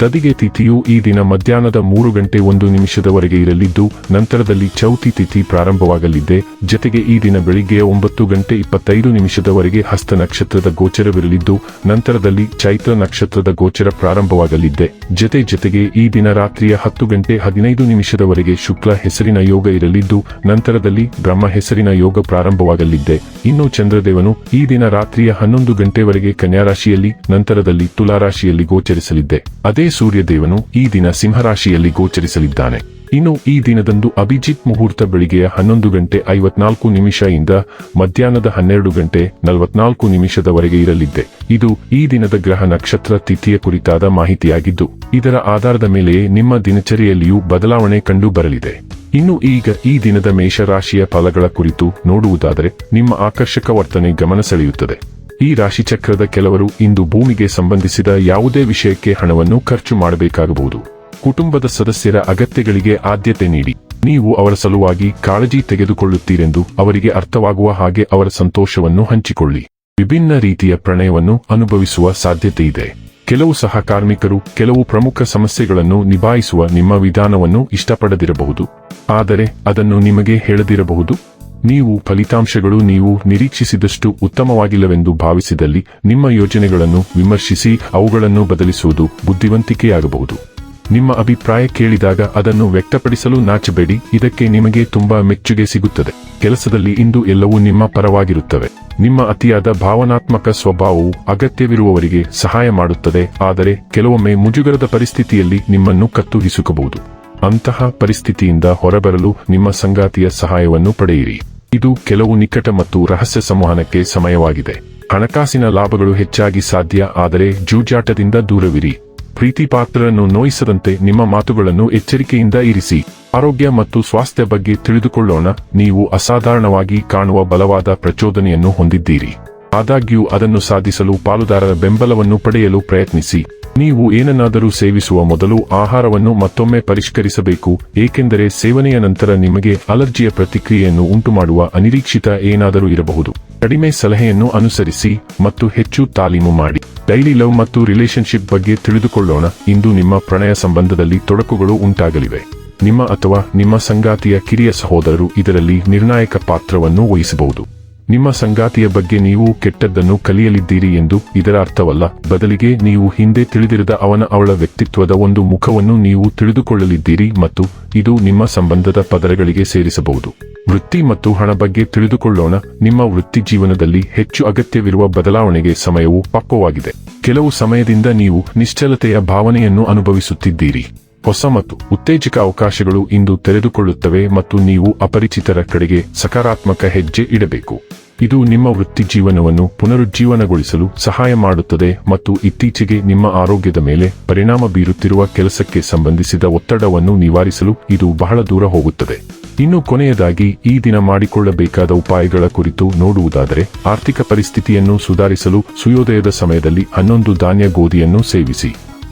ತದಿಗೆ ತಿಥಿಯು ಈ ದಿನ ಮಧ್ಯಾಹ್ನದ ಮೂರು ಗಂಟೆ ಒಂದು ನಿಮಿಷದವರೆಗೆ ಇರಲಿದ್ದು, ನಂತರದಲ್ಲಿ ಚೌತಿ ತಿಥಿ ಪ್ರಾರಂಭವಾಗಲಿದೆ. ಜತೆಗೆ ಈ ದಿನ ಬೆಳಿಗ್ಗೆ ಒಂಬತ್ತು ಗಂಟೆ ಇಪ್ಪತ್ತೈದು ನಿಮಿಷದವರೆಗೆ ಹಸ್ತ ನಕ್ಷತ್ರದ ಗೋಚರವಿರಲಿದ್ದು, ನಂತರದಲ್ಲಿ ಚೈತ್ರ ನಕ್ಷತ್ರದ ಗೋಚರ ಪ್ರಾರಂಭವಾಗಲಿದೆ. ಜತೆ ಜತೆಗೆ ಈ ದಿನ ರಾತ್ರಿಯ ಹತ್ತು ಗಂಟೆ ಹದಿನೈದು ನಿಮಿಷದವರೆಗೆ ಶುಕ್ಲ ಹೆಸರಿನ ಯೋಗ ಇರಲಿದ್ದು, ನಂತರದಲ್ಲಿ ಬ್ರಹ್ಮ ಹೆಸರಿನ ಯೋಗ ಪ್ರಾರಂಭವಾಗಲಿದೆ. ಇನ್ನು ಚಂದ್ರದೇವನು ಈ ದಿನ ರಾತ್ರಿಯ ಹನ್ನೊಂದು ಗಂಟೆವರೆಗೆ ಕನ್ಯಾರಾಶಿಯಲ್ಲಿ, ನಂತರದಲ್ಲಿ ತುಲಾರಾಶಿಯಲ್ಲಿ ಗೋಚರಿಸಲಿದೆ. ಅದೇ ಸೂರ್ಯದೇವನು ಈ ದಿನ ಸಿಂಹರಾಶಿಯಲ್ಲಿ ಗೋಚರಿಸಲಿದ್ದಾನೆ. ಇನ್ನು ಈ ದಿನದಂದು ಅಭಿಜಿತ್ ಮುಹೂರ್ತ ಬೆಳಿಗ್ಗೆಯ ಹನ್ನೊಂದು ಗಂಟೆ ಐವತ್ನಾಲ್ಕು ನಿಮಿಷ ಇಂದ ಮಧ್ಯಾಹ್ನದ ಹನ್ನೆರಡು ಗಂಟೆ ನಲವತ್ನಾಲ್ಕು ನಿಮಿಷದವರೆಗೆ ಇರಲಿದೆ ಇದು ಈ ದಿನದ ಗ್ರಹ ನಕ್ಷತ್ರ ತಿಥಿಯ ಕುರಿತಾದ ಮಾಹಿತಿಯಾಗಿದ್ದು, ಇದರ ಆಧಾರದ ಮೇಲೆಯೇ ನಿಮ್ಮ ದಿನಚರಿಯಲ್ಲಿಯೂ ಬದಲಾವಣೆ ಕಂಡು ಬರಲಿದೆ ಇನ್ನು ಈಗ ಈ ದಿನದ ಮೇಷರಾಶಿಯ ಫಲಗಳ ಕುರಿತು ನೋಡುವುದಾದರೆ, ನಿಮ್ಮ ಆಕರ್ಷಕ ವರ್ತನೆ ಗಮನ ಸೆಳೆಯುತ್ತದೆ. ಈ ರಾಶಿಚಕ್ರದ ಕೆಲವರು ಇಂದು ಭೂಮಿಗೆ ಸಂಬಂಧಿಸಿದ ಯಾವುದೇ ವಿಷಯಕ್ಕೆ ಹಣವನ್ನು ಖರ್ಚು ಮಾಡಬೇಕಾಗಬಹುದು. ಕುಟುಂಬದ ಸದಸ್ಯರ ಅಗತ್ಯಗಳಿಗೆ ಆದ್ಯತೆ ನೀಡಿ. ನೀವು ಅವರ ಸಲುವಾಗಿ ಕಾಳಜಿ ತೆಗೆದುಕೊಳ್ಳುತ್ತೀರೆಂದು ಅವರಿಗೆ ಅರ್ಥವಾಗುವ ಹಾಗೆ ಅವರ ಸಂತೋಷವನ್ನು ಹಂಚಿಕೊಳ್ಳಿ. ವಿಭಿನ್ನ ರೀತಿಯ ಪ್ರಣಯವನ್ನು ಅನುಭವಿಸುವ ಸಾಧ್ಯತೆ ಇದೆ. ಕೆಲವು ಸಹ ಕಾರ್ಮಿಕರು ಕೆಲವು ಪ್ರಮುಖ ಸಮಸ್ಯೆಗಳನ್ನು ನಿಭಾಯಿಸುವ ನಿಮ್ಮ ವಿಧಾನವನ್ನು ಇಷ್ಟಪಡದಿರಬಹುದು. ಆದರೆ ಅದನ್ನು ನಿಮಗೆ ಹೇಳದಿರಬಹುದು. ನೀವು ಫಲಿತಾಂಶಗಳು ನೀವು ನಿರೀಕ್ಷಿಸಿದಷ್ಟು ಉತ್ತಮವಾಗಿಲ್ಲವೆಂದು ಭಾವಿಸಿದಲ್ಲಿ ನಿಮ್ಮ ಯೋಜನೆಗಳನ್ನು ವಿಮರ್ಶಿಸಿ ಅವುಗಳನ್ನು ಬದಲಿಸುವುದು ಬುದ್ಧಿವಂತಿಕೆಯಾಗಬಹುದು. ನಿಮ್ಮ ಅಭಿಪ್ರಾಯ ಕೇಳಿದಾಗ ಅದನ್ನು ವ್ಯಕ್ತಪಡಿಸಲು ನಾಚಬೇಡಿ, ಇದಕ್ಕೆ ನಿಮಗೆ ತುಂಬಾ ಮೆಚ್ಚುಗೆ ಸಿಗುತ್ತದೆ. ಕೆಲಸದಲ್ಲಿ ಇಂದು ಎಲ್ಲವೂ ನಿಮ್ಮ ಪರವಾಗಿರುತ್ತವೆ. ನಿಮ್ಮ ಅತಿಯಾದ ಭಾವನಾತ್ಮಕ ಸ್ವಭಾವವು ಅಗತ್ಯವಿರುವವರಿಗೆ ಸಹಾಯ ಮಾಡುತ್ತದೆ, ಆದರೆ ಕೆಲವೊಮ್ಮೆ ಮುಜುಗರದ ಪರಿಸ್ಥಿತಿಯಲ್ಲಿ ನಿಮ್ಮನ್ನು ಕತ್ತು ಹಿಸುಕಬಹುದು ಅಂತಹ ಪರಿಸ್ಥಿತಿಯಿಂದ ಹೊರಬರಲು ನಿಮ್ಮ ಸಂಗಾತಿಯ ಸಹಾಯವನ್ನು ಪಡೆಯಿರಿ. ಇದು ಕೆಲವು ನಿಕಟ ಮತ್ತು ರಹಸ್ಯ ಸಂವಹನಕ್ಕೆ ಸಮಯವಾಗಿದೆ. ಹಣಕಾಸಿನ ಲಾಭಗಳು ಹೆಚ್ಚಾಗಿ ಸಾಧ್ಯ, ಆದರೆ ಜೂಜಾಟದಿಂದ ದೂರವಿರಿ. ಪ್ರೀತಿ ಪಾತ್ರರನ್ನು ನೋಯಿಸದಂತೆ ನಿಮ್ಮ ಮಾತುಗಳನ್ನು ಎಚ್ಚರಿಕೆಯಿಂದ ಇರಿಸಿ. ಆರೋಗ್ಯ ಮತ್ತು ಸ್ವಾಸ್ಥ್ಯ ಬಗ್ಗೆ ತಿಳಿದುಕೊಳ್ಳೋಣ. ನೀವು ಅಸಾಧಾರಣವಾಗಿ ಕಾಣುವ ಬಲವಾದ ಪ್ರಚೋದನೆಯನ್ನು ಹೊಂದಿದ್ದೀರಿ. ಆದಾಗ್ಯೂ ಅದನ್ನು ಸಾಧಿಸಲು ಪಾಲುದಾರರ ಬೆಂಬಲವನ್ನು ಪಡೆಯಲು ಪ್ರಯತ್ನಿಸಿ. ನೀವು ಏನನ್ನಾದರೂ ಸೇವಿಸುವ ಮೊದಲು ಆಹಾರವನ್ನು ಮತ್ತೊಮ್ಮೆ ಪರಿಷ್ಕರಿಸಬೇಕು, ಏಕೆಂದರೆ ಸೇವನೆಯ ನಂತರ ನಿಮಗೆ ಅಲರ್ಜಿಯ ಪ್ರತಿಕ್ರಿಯೆಯನ್ನು ಉಂಟುಮಾಡುವ ಅನಿರೀಕ್ಷಿತ ಏನಾದರೂ ಇರಬಹುದು. ಕಡಿಮೆ ಸಲಹೆಯನ್ನು ಅನುಸರಿಸಿ ಮತ್ತು ಹೆಚ್ಚು ತಾಲೀಮು ಮಾಡಿ. ಡೈಲಿ ಲವ್ ಮತ್ತು ರಿಲೇಶನ್ಶಿಪ್ ಬಗ್ಗೆ ತಿಳಿದುಕೊಳ್ಳೋಣ. ಇಂದು ನಿಮ್ಮ ಪ್ರಣಯ ಸಂಬಂಧದಲ್ಲಿ ತೊಡಕುಗಳು ಉಂಟಾಗಲಿವೆ. ನಿಮ್ಮ ಅಥವಾ ನಿಮ್ಮ ಸಂಗಾತಿಯ ಕಿರಿಯ ಸಹೋದರರು ಇದರಲ್ಲಿ ನಿರ್ಣಾಯಕ ಪಾತ್ರವನ್ನು ವಹಿಸಬಹುದು. ನಿಮ್ಮ ಸಂಗಾತಿಯ ಬಗ್ಗೆ ನೀವು ಕೆಟ್ಟದ್ದನ್ನು ಕಲಿಯಲಿದ್ದೀರಿ ಎಂದು ಇದರ ಅರ್ಥವಲ್ಲ. ಬದಲಿಗೆ ನೀವು ಹಿಂದೆ ತಿಳಿದಿರದ ಅವನ ಅವಳ ವ್ಯಕ್ತಿತ್ವದ ಒಂದು ಮುಖವನ್ನು ನೀವು ತಿಳಿದುಕೊಳ್ಳಲಿದ್ದೀರಿ ಮತ್ತು ಇದು ನಿಮ್ಮ ಸಂಬಂಧದ ಪದರಗಳಿಗೆ ಸೇರಿಸಬಹುದು. ವೃತ್ತಿ ಮತ್ತು ಹಣ ಬಗ್ಗೆ ತಿಳಿದುಕೊಳ್ಳೋಣ. ನಿಮ್ಮ ವೃತ್ತಿ ಜೀವನದಲ್ಲಿ ಹೆಚ್ಚು ಅಗತ್ಯವಿರುವ ಬದಲಾವಣೆಗೆ ಸಮಯವು ಪಕ್ವವಾಗಿದೆ. ಕೆಲವು ಸಮಯದಿಂದ ನೀವು ನಿಶ್ಚಲತೆಯ ಭಾವನೆಯನ್ನು ಅನುಭವಿಸುತ್ತಿದ್ದೀರಿ. ಹೊಸ ಮತ್ತು ಉತ್ತೇಜಕ ಅವಕಾಶಗಳು ಇಂದು ತೆರೆದುಕೊಳ್ಳುತ್ತವೆ ಮತ್ತು ನೀವು ಅಪರಿಚಿತರ ಕಡೆಗೆ ಸಕಾರಾತ್ಮಕ ಹೆಜ್ಜೆ ಇಡಬೇಕು. ಇದು ನಿಮ್ಮ ವೃತ್ತಿ ಜೀವನವನ್ನು ಪುನರುಜ್ಜೀವನಗೊಳಿಸಲು ಸಹಾಯ ಮಾಡುತ್ತದೆ ಮತ್ತು ಇತ್ತೀಚೆಗೆ ನಿಮ್ಮ ಆರೋಗ್ಯದ ಮೇಲೆ ಪರಿಣಾಮ ಬೀರುತ್ತಿರುವ ಕೆಲಸಕ್ಕೆ ಸಂಬಂಧಿಸಿದ ಒತ್ತಡವನ್ನು ನಿವಾರಿಸಲು ಇದು ಬಹಳ ದೂರ ಹೋಗುತ್ತದೆ. ಇನ್ನು ಕೊನೆಯದಾಗಿ, ಈ ದಿನ ಮಾಡಿಕೊಳ್ಳಬೇಕಾದ ಉಪಾಯಗಳ ಕುರಿತು ನೋಡುವುದಾದರೆ, ಆರ್ಥಿಕ ಪರಿಸ್ಥಿತಿಯನ್ನು ಸುಧಾರಿಸಲು ಸೂರ್ಯೋದಯದ ಸಮಯದಲ್ಲಿ ಹನ್ನೊಂದು ಧಾನ್ಯ ಗೋಧಿಯನ್ನು ಸೇವಿಸಿ.